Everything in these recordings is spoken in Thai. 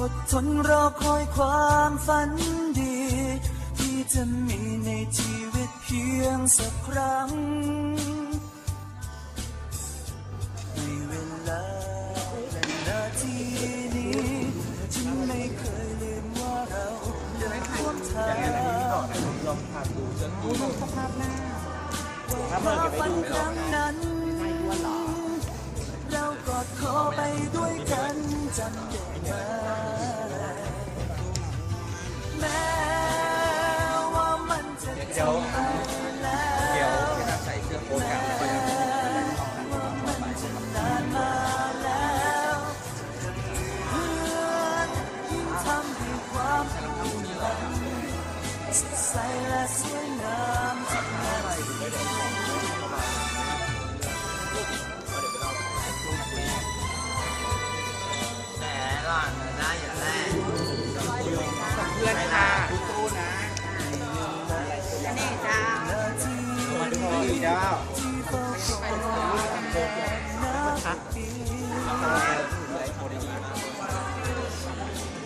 อดทนรอคอยความฝันดี ที่จะมีในชีวิตเพียงสักครั้งในเวลาและนาทีนี้ ฉันไม่เคยลืมว่าเราเดินร่วมทางถ้าเมื่อเก็บไปดูครั้งนั้นเรากอดคอไปด้วยกันจำได้ไหม จ้าที่เฝ้าคอยนับปี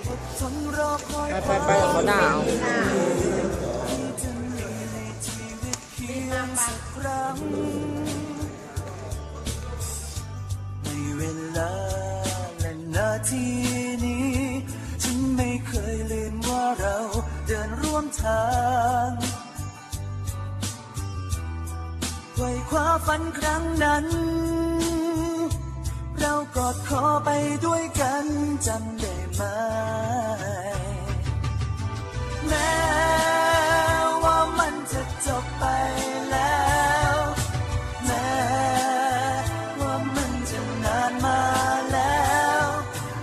อดทนรอคอยไปไปขาด่าที่จะมีในชีวิตเพียงสักครั้งในเวลาและนาทีนี้ ฉันไม่เคยลืมว่าเราเดินร่วมทาง ฝันครั้งนั้น เรากอดคอไปด้วยกันจำได้ไหม แม้ว่ามันจะจบไปแล้วแม้ว่ามันจะนานมาแล้ว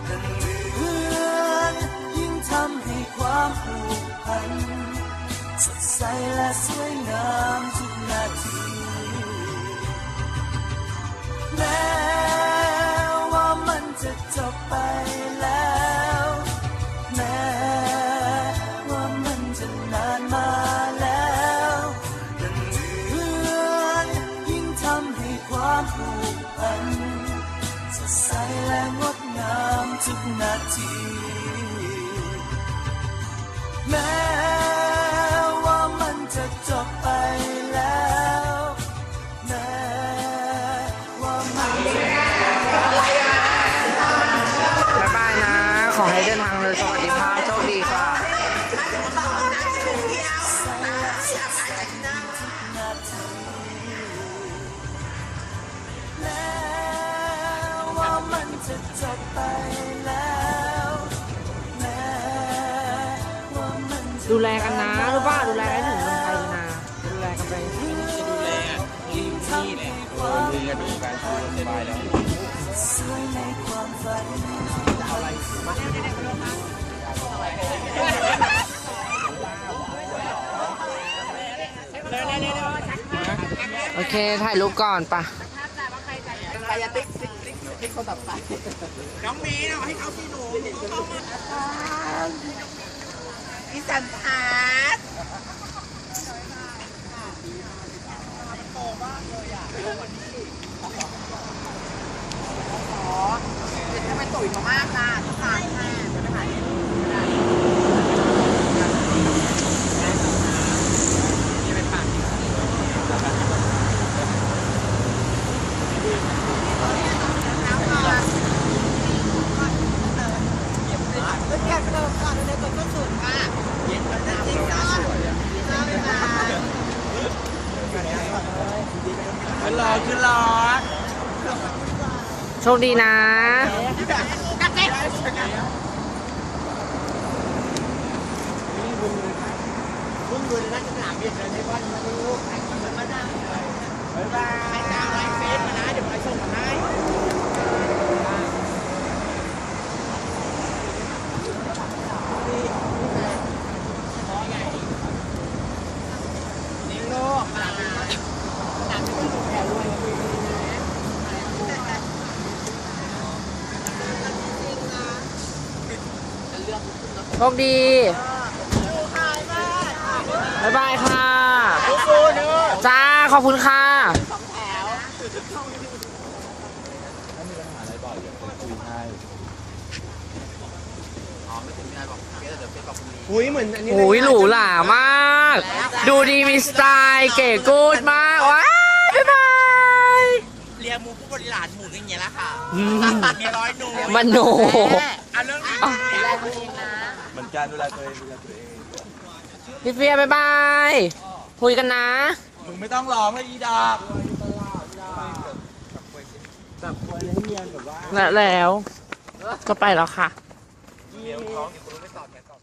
แต่เหมือนยิ่งทำให้ความผูกพันสดใสและสวยงามทุกนาที แม้ว่ามันจะจบไปแล้วแม้ว่ามันจะนานมาแล้วแต่เหมือนยิ่งทำให้ความผูกพันสดใสและงดงามทุกนาที อให้เดินทางเลยสวัสดีค่ะโชคดีค่ะดูแลกันนะรู้ป่ะดูแลกันถึงเมืองไทยนะดูแลกันไป ดูแลที่นี่แหละดูแลดูการช่วยสบายแล้ว โอเค ถ่ายรูปก่อนปะน้องมีนะให้เขาพี่หนูพี่สันทัศน์เดี๋ยวทำไมตุ๋ยมามากล่ะทุกทานค่ะจะไปหาเองอยากเติมก่อนเลยตัวก็สุดค่ะเย็นจริงๆนะใช่ค่ะ ขึ้นรอนโชคดีนะพุ่งเลยนะจะถาเบียดเลยในบ้านมาดูแต่งมันมาได้บ๊ายบายไลน์เฟซมานะ เดี๋ยวไปส่งมาให้นิ้วโลกขนาดนี้ขนาดนี้ก็ถูกแผ่รวยกว่าปีนี้นะ โชคดีบ๊ายบายค่ะสู้ๆจ้า ขอบคุณค่ะอุ้ยเหมือนอันนี้โอ้ยหรูหรามาก ดูดีมีสไตล์เก๋กูดมากว้าวบ๊ายบายเรียกมูผู้บริหารหมูอย่างเงี้ยละค่ะอืม เมียร้อยหนูมันโนเอาเรื่องนี้เห มือนกันดูแลตัวเองดูแลตัวเอง พี่เฟียบ๊ายบายคุยกันนะ มึงไม่ต้องร้องให้อีดอกและแล้ว ก็ไปแล้วค่ะ เมียมึงร้องอยู่